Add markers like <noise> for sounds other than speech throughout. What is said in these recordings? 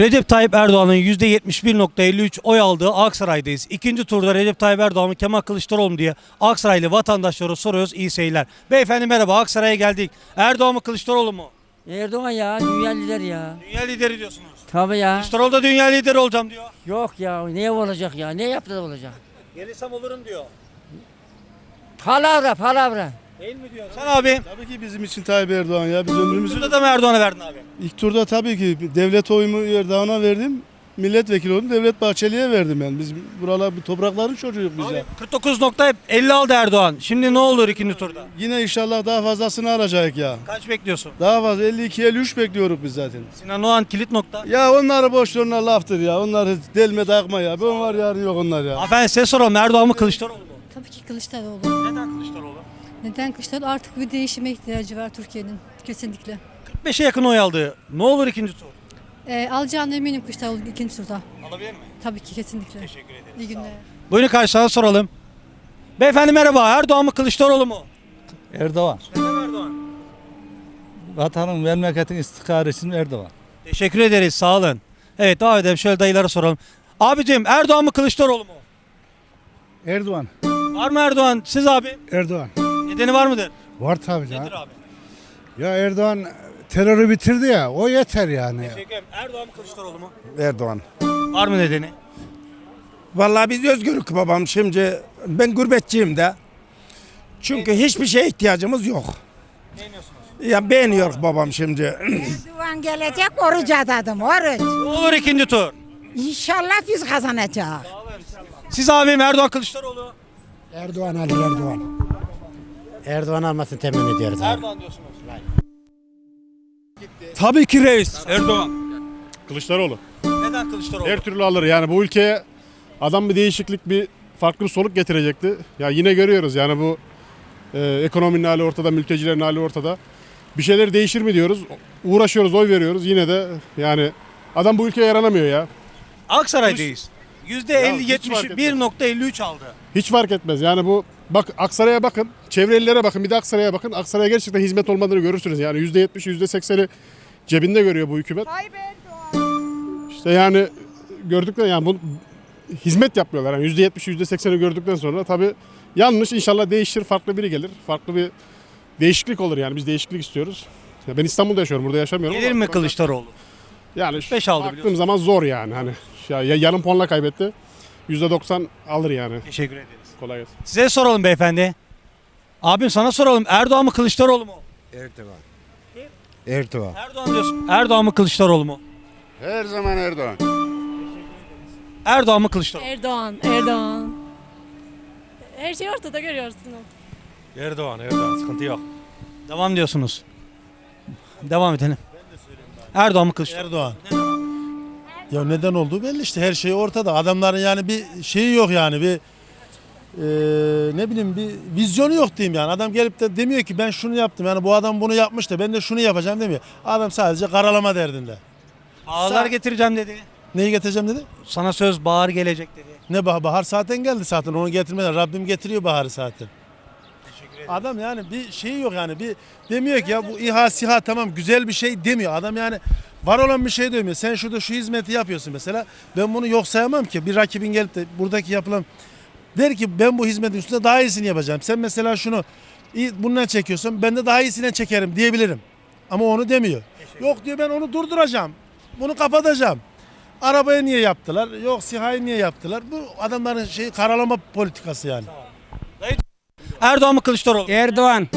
Recep Tayyip Erdoğan'ın %71.53 oy aldığı Aksaray'dayız. İkinci turda Recep Tayyip Erdoğan mı Kemal Kılıçdaroğlu mu diye Aksaraylı vatandaşlara soruyoruz. İyi seyirler. Beyefendi merhaba Aksaray'a geldik. Erdoğan mı Kılıçdaroğlu mu? Erdoğan ya dünya lideri ya. Dünya lideri diyorsunuz. Tabii ya. Kılıçdaroğlu da dünya lideri olacağım diyor. Yok ya ne olacak ya ne yaptı da olacak. Gelirsem olurum diyor. Palavra palavra. Değil mi diyor? Sen abi. Tabii ki bizim için Tayyip Erdoğan ya. Biz ömrümüzü Burada da mı Erdoğan'a verdin abi? ilk turda tabii ki devlet oyumu Erdoğan'a verdim. Milletvekili oldum. Devlet Bahçeli'ye verdim ben. Biz buralar bu toprakların çocuğuyuz biz ya. 49.50 aldı Erdoğan. Şimdi ne olur ikinci turda? Yine inşallah daha fazlasını alacak ya. Kaç bekliyorsun? Daha fazla 52 53 bekliyoruz biz zaten. Sinan Oğan kilit nokta. Ya onları boş ver, onlar laftır ya. Onları delme takma ya. Ben var yarın yok onlar ya. Efendim size soralım Erdoğan mı Kılıçdaroğlu mu? Tabii ki Kılıçdaroğlu. Neden Kılıçdaroğlu? Neden Kılıçdaroğlu? Artık bir değişime ihtiyacı var Türkiye'nin. Kesinlikle. 45'e yakın oy aldı. Ne olur ikinci tur? Ee, alacağına eminim Kılıçdaroğlu ikinci turda. Alabilir mi? Tabii ki kesinlikle. Teşekkür ederim. İyi günler. Buyurun karşıdan soralım. Beyefendi merhaba. Erdoğan mı Kılıçdaroğlu mu? Erdoğan. Neden Erdoğan? Vatanın memleketin istikrarı için Erdoğan. Teşekkür ederiz. Sağ olun. Evet devam edelim. Şöyle dayılara soralım. Abicim Erdoğan mı Kılıçdaroğlu mu? Erdoğan. Var mı Erdoğan? Siz abi. Erdoğan. Nedeni var mıdır? Var tabii Nedir canım. abi? Ya Erdoğan terörü bitirdi ya o yeter yani. Teşekkür ederim. Erdoğan mı Kılıçdaroğlu mu? Erdoğan. Var mı nedeni? Vallahi biz özgürlük babam şimdi ben gurbetçiyim de. Çünkü hiçbir şeye ihtiyacımız yok. Beğeniyorsunuz. Ya beğeniyor babam şimdi. Erdoğan gelecek oruç adadım oruç. Ne olur ikinci tur? İnşallah biz kazanacağız. Siz abim Erdoğan Kılıçdaroğlu. Erdoğan Ali Erdoğan. Erdoğan almasını temin ediyoruz abi. Erdoğan diyorsunuz. Tabii ki reis. Erdoğan. Kılıçdaroğlu. Neden Kılıçdaroğlu? Her türlü alır. Yani bu ülkeye adam bir değişiklik, bir farklı bir soluk getirecekti. Ya yine görüyoruz yani bu e, ekonominin hali ortada, mültecilerin hali ortada. Bir şeyler değişir mi diyoruz. Uğraşıyoruz, oy veriyoruz. Yine de yani adam bu ülkeye yaranamıyor ya. Aksaray'dayız. hiç fark etmez. %50-73 aldı. Hiç fark etmez. Yani bu bak Aksaray'a bakın, çevre illere bakın, bir de Aksaray'a bakın. Aksaray'a gerçekten hizmet olmadığını görürsünüz. Yani %70, %80'i cebinde görüyor bu hükümet. İşte yani gördükten yani bu hizmet yapmıyorlar. Yani %70, %80'i gördükten sonra tabii yanlış inşallah değişir, farklı biri gelir. Farklı bir değişiklik olur yani biz değişiklik istiyoruz. Ya ben İstanbul'da yaşıyorum, burada yaşamıyorum. Gelir mi Kılıçdaroğlu? Yani Beş aldı baktığım biliyorsun. zaman zor yani hani. Ya yarım puanla kaybetti. %90 alır yani. Teşekkür ederiz. Kolay gelsin. Size soralım beyefendi. Abim sana soralım. Erdoğan mı Kılıçdaroğlu mu? Erdoğan. Erdoğan. Erdoğan diyorsun. Erdoğan mı Kılıçdaroğlu mu? Her zaman Erdoğan. Erdoğan mı Kılıçdaroğlu? mu? Erdoğan, Erdoğan. Her şey ortada görüyorsunuz. Erdoğan, Erdoğan sıkıntı yok. Devam diyorsunuz. Devam edelim. Erdoğan mı Kılıçdaroğlu? Erdoğan. Ya neden olduğu belli işte her şey ortada. Adamların yani bir şeyi yok yani bir eee, ne bileyim bir vizyonu yok diyeyim yani. Adam gelip de demiyor ki ben şunu yaptım yani bu adam bunu yapmış da ben de şunu yapacağım demiyor. Adam sadece karalama derdinde. Bağlar Sa- getireceğim dedi. Neyi getireceğim dedi? Sana söz bağır gelecek dedi. Ne bahar? Bahar zaten geldi zaten onu getirmeden. Rabbim getiriyor baharı zaten. Adam yani bir şeyi yok yani bir demiyor ki ya bu İHA SİHA tamam güzel bir şey demiyor. Adam yani var olan bir şey demiyor. Sen şurada şu hizmeti yapıyorsun mesela. Ben bunu yok sayamam ki. Bir rakibin gelip de buradaki yapılan der ki ben bu hizmetin üstünde daha iyisini yapacağım. Sen mesela şunu iyi- bundan çekiyorsun ben de daha iyisini çekerim diyebilirim. Ama onu demiyor. Yok diyor ben onu durduracağım. Bunu kapatacağım. Arabaya niye yaptılar? Yok SİHA'yı niye yaptılar? Bu adamların şey karalama politikası yani. Erdoğan mı Kılıçdaroğlu? Erdoğan.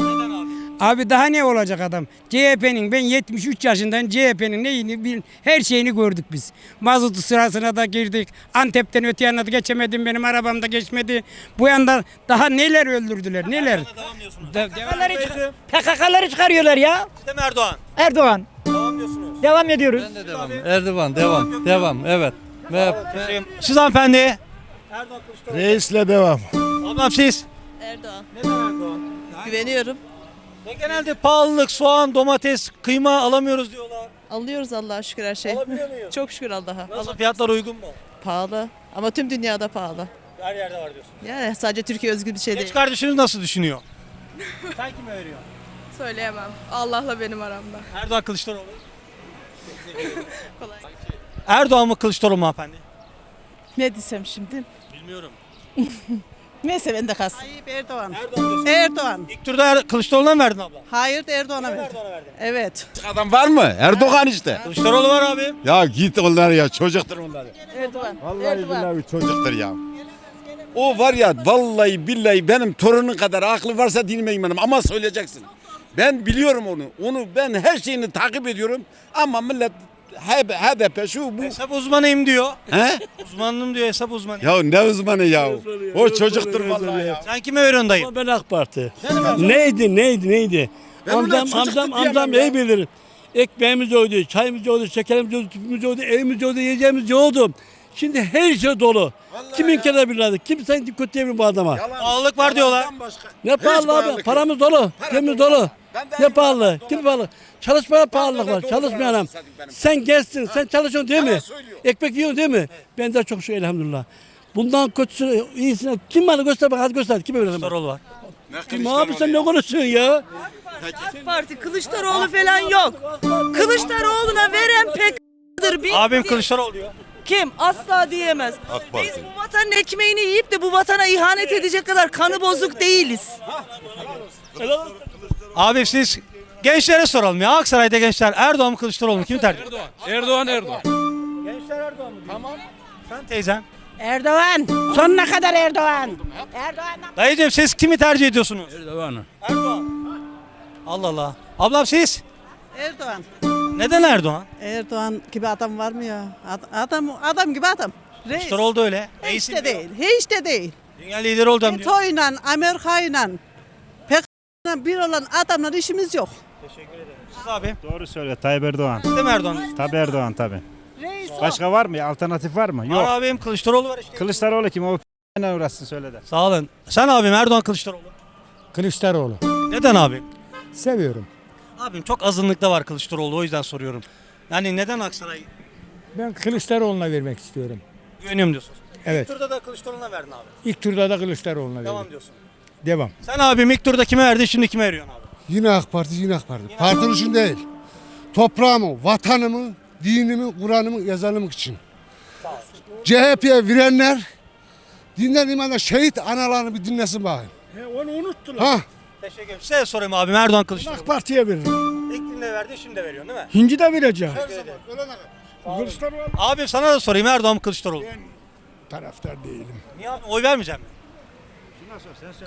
Abi? Daha ne olacak adam? CHP'nin ben 73 yaşından CHP'nin neyini bil, her şeyini gördük biz. Mazotu sırasına da girdik. Antep'ten öte yana da geçemedim benim arabamda geçmedi. Bu yanda daha neler öldürdüler neler. Diyorsunuz. PKK'ları, PKK'ları çıkarıyorlar ya. Size mi Erdoğan? Erdoğan. Devam diyorsunuz. Devam ediyoruz. Devam. Erdoğan, devam, devam. Evet. Ve Siz hanımefendi. Erdoğan Kılıçdaroğlu. Reisle devam. Ablam siz. Erdoğan. Neden Erdoğan? Güveniyorum. Ya genelde pahalılık, soğan, domates, kıyma alamıyoruz diyorlar. Alıyoruz Allah'a şükür her şey. Alabiliyor muyuz? <laughs> Çok şükür Allah'a. Nasıl fiyatlar uygun mu? Pahalı. Ama tüm dünyada pahalı. Her yerde var diyorsun. Yani sadece Türkiye özgü bir şey Genç kardeşiniz nasıl düşünüyor? <laughs> Sen kime veriyor? Söyleyemem. Allah'la benim aramda. Erdoğan Kılıçdaroğlu. <laughs> Erdoğan mı Kılıçdaroğlu mu hanımefendi? Ne desem şimdi? Bilmiyorum. Neyse ben de kalsın. Tayyip Erdoğan. Erdoğan diyorsun. Erdoğan. İlk turda Er- Kılıçdaroğlu'na mı verdin abla? Hayır Erdoğan'a verdi. Erdoğan'a verdin. Evet. Adam var mı? Erdoğan işte. Kılıçdaroğlu var abi. Ya git onlar ya çocuktur onlar. Erdoğan. Vallahi Erdoğan. billahi çocuktur ya. O var ya vallahi billahi benim torunun kadar aklı varsa dinime imanım ama söyleyeceksin. Ben biliyorum onu. Onu ben her şeyini takip ediyorum ama millet HDP şu bu. Hesap uzmanıyım diyor. He? Uzmanım diyor hesap uzmanı. Ya ne uzmanı ya? O çocuktur vallahi ya. Sen kime veriyorsun dayı? Ben AK Parti. Neydi neydi neydi? Ben ona amcam çocuk amcam diyemem amcam ya. iyi bilir. Ekmeğimiz oydu, çayımız oydu, şekerimiz oydu, tüpümüz oydu, evimiz oydu, yiyeceğimiz yoktu. Şimdi her şey dolu. Kimin kere billahi? Kimsen dikkat diyemiyor bu adama. Pahalılık var diyorlar. Ne pahalı abi? pahalılık. Paramız dolu. Cebimiz dolu. Ne pahalı? Kim pahalı? Çalışmaya pahalılık var. zaten benim. Sen gençsin. Sen çalışıyorsun değil mi? Yalan söylüyor. Ekmek yiyorsun değil mi? Ben de çok şu elhamdülillah. Bundan kötüsü, iyisine kim bana göster bak hadi göster. Kime verelim? Kılıçdaroğlu var. Kim abi sen ne konuşuyorsun ya? AK Parti Kılıçdaroğlu falan yok. Kılıçdaroğlu'na veren. Bir Abim Kılıçdaroğlu diyor. Kim? Asla diyemez. Biz bu vatanın ekmeğini yiyip de bu vatana ihanet edecek kadar kanı bozuk değiliz. Abi siz gençlere soralım ya. Aksaray'da gençler Erdoğan mı Kılıçdaroğlu mu? Kimi tercih ediyor? Erdoğan Erdoğan. Gençler Erdoğan mı? Tamam. Sen teyzen. Erdoğan. Sonuna kadar Erdoğan. Erdoğan'dan Dayıcığım siz kimi tercih ediyorsunuz? Erdoğan'ı. Erdoğan. Allah Allah. Ablam siz? Erdoğan. Neden Erdoğan? Erdoğan gibi adam var mı ya? Ad- Adam adam gibi adam. Reis. Kılıçdaroğlu da öyle. Hiç Reisim de diyor. değil. Hiç de değil. Dünya lideri olacağım diyor. FETÖ'yle, Amerika'yla, PKK'yla bir olan adamla işimiz yok. Siz abi. Doğru söyle Tayyip Erdoğan. Siz de mi Erdoğan? Tabii Erdoğan tabii. Reis Başka var mı? Alternatif var mı? Var Yok. abim Kılıçdaroğlu var işte. Kılıçdaroğlu kim? O ne uğraşsın söyle de. Sağ olun. Sen abim Erdoğan Kılıçdaroğlu. Kılıçdaroğlu. Neden abi? Seviyorum. Abim çok azınlıkta var Kılıçdaroğlu o yüzden soruyorum. Yani neden Aksaray Ben Kılıçdaroğlu'na vermek istiyorum. güveniyorum diyorsunuz? Evet. İlk turda da Kılıçdaroğlu'na verdin abi. İlk turda da Kılıçdaroğlu'na Devam verdim. diyorsun. Devam. Sen abim ilk turda kime verdin şimdi kime veriyorsun abi? Yine AK Parti, yine AK Parti. Partinin için değil. Toprağımı, vatanımı, dinimi, Kur'an'ımı, yazarımı için. CHP'ye verenler dinden imanla şehit analarını bir dinlesin bakayım. onu unuttular. Ha, Teşekkür ederim. Size sorayım abim Erdoğan Kılıçdaroğlu. Parti'ye veririm. İlk günde verdi şimdi de veriyorsun değil mi? Hinci de vereceğim. Kılıçdaroğlu Abim sana da sorayım Erdoğan mı Kılıçdaroğlu? Taraftar değilim. Niye abi oy vermeyecek mi?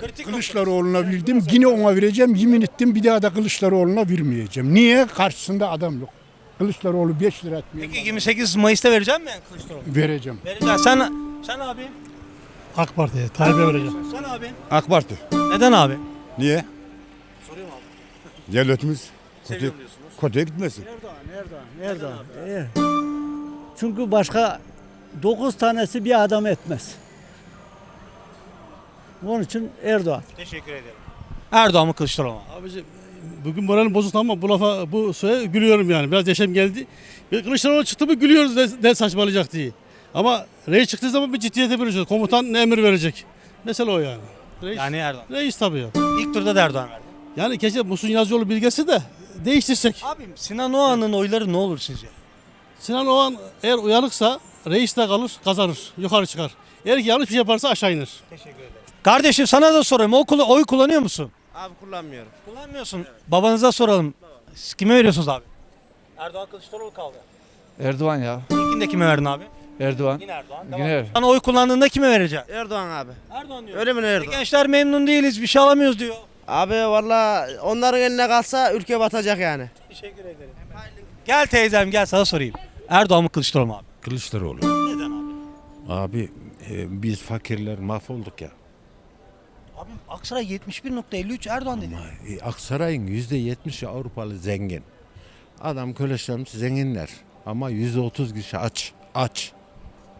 Kritik nokta. Kılıçdaroğlu'na verdim. Yine ona vereceğim. Yemin ettim bir daha da Kılıçdaroğlu'na vermeyeceğim. Niye? Karşısında adam yok. Kılıçdaroğlu 5 lira etmiyor. Peki 28 Mayıs'ta vereceğim mi Kılıçdaroğlu? Vereceğim. Vereceğim. Sen sen abi. AK Parti'ye Tayyip'e vereceğim. Sen abi. AK Parti. Neden abi? Niye? Soruyorum abi. Devletimiz kötü, Seviyorum diyorsunuz. kötüye gitmesin. Erdoğan. Çünkü başka 9 tanesi bir adam etmez. Onun için Erdoğan. Teşekkür ederim. Erdoğan mı Kılıçdaroğlu mu? Abicim bugün moralim bozuk ama bu lafa bu söze gülüyorum yani. Biraz yaşam geldi. Bir Kılıçdaroğlu çıktı mı gülüyoruz ne, ne saçmalayacak diye. Ama reis çıktığı zaman bir ciddiyete bürünüyoruz. Komutan ne emir verecek. Mesela o yani. Reis, Yani Erdoğan. reis tabii. İlk turda da Erdoğan verdi. Yani keşke Musun Yazıcıoğlu bilgesi de değiştirsek. Abim Sinan Oğan'ın oyları ne olur sizce? Sinan Oğan eğer uyanıksa reis de kalır kazanır. Yukarı çıkar. Eğer ki yanlış bir şey yaparsa aşağı iner. Teşekkür ederim. Kardeşim sana da sorayım. O kula- oy kullanıyor musun? Abi kullanmıyorum. Kullanmıyorsun. Babanıza soralım. Kime veriyorsunuz abi? Erdoğan Kılıçdaroğlu kaldı. Erdoğan ya. İlkinde kime verdin abi? Erdoğan. Yine Erdoğan. Yine. Sana oy kullandığında kime vereceksin? Erdoğan abi. Erdoğan diyor. Öyle mi E, Erdoğan? Gençler memnun değiliz. Bir şey alamıyoruz diyor. Abi valla onların eline kalsa ülke batacak yani. Teşekkür ederim. Gel teyzem gel sana sorayım. Erdoğan mı Kılıçdaroğlu mu abi? Kılıçdaroğlu. Neden abi? Abi e, biz fakirler mahvolduk ya. Abim Aksaray 71.53 Erdoğan dedi. Ama e, Aksaray'ın yüzde yetmişi Avrupalı zengin. Adam köleşlerimiz zenginler. Ama yüzde otuz kişi aç. Aç.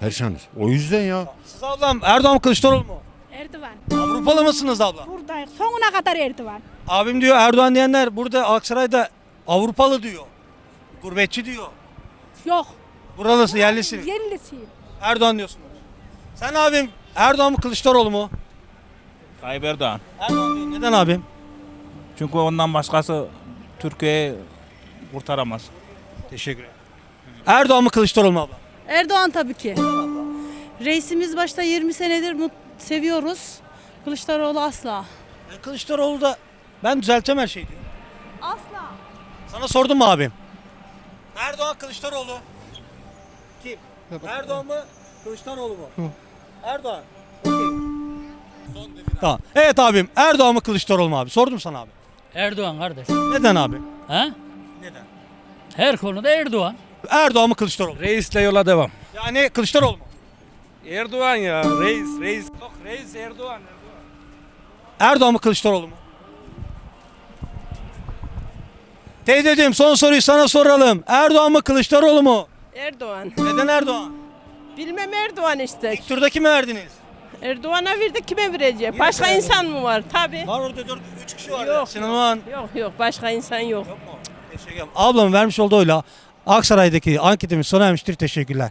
Perişanız. O yüzden ya. Siz ablam Erdoğan Kılıçdaroğlu mu? Erdoğan. Avrupalı mısınız abla? Buradayız. Sonuna kadar Erdoğan. Abim diyor Erdoğan diyenler burada Aksaray'da Avrupalı diyor. Gurbetçi diyor. Yok. Buralısı yerlisiniz. Yerlisiyim. Erdoğan diyorsunuz. Sen abim Erdoğan mı Kılıçdaroğlu mu? Tayyip Erdoğan. Erdoğan diyor. Neden abim? Çünkü ondan başkası Türkiye'yi kurtaramaz. Teşekkür ederim. Erdoğan mı Kılıçdaroğlu mu abla? Erdoğan tabii ki. Reisimiz başta 20 senedir mut- seviyoruz. Kılıçdaroğlu asla. E, Kılıçdaroğlu da ben düzelteceğim her şeyi diyor. Asla. Sana sordum mu abim? Erdoğan Kılıçdaroğlu. Kim? Erdoğan mı? Kılıçdaroğlu mu? Erdoğan. Tamam. Evet abim Erdoğan mı Kılıçdaroğlu mu abi? Sordum sana abi. Erdoğan kardeş. Neden abi? Ha? Neden? Her konuda Erdoğan. Erdoğan mı Kılıçdaroğlu? mu? Reisle yola devam. Yani Kılıçdaroğlu mu? Erdoğan ya reis reis. Yok reis Erdoğan. Erdoğan mı Kılıçdaroğlu mu? Teyzeciğim son soruyu sana soralım. Erdoğan mı Kılıçdaroğlu mu? Erdoğan. Neden Erdoğan? Bilmem Erdoğan işte. İlk turda kime verdiniz? Erdoğan'a verdik kime vereceğim? Başka karar insan mı var? Tabii. Var orada 4 3 kişi var. Yok, Sinan Oğan. Yok yok başka insan yok. Teşekkür ederim. Ablam vermiş olduğu oyla Aksaray'daki anketimiz sona ermiştir. Teşekkürler.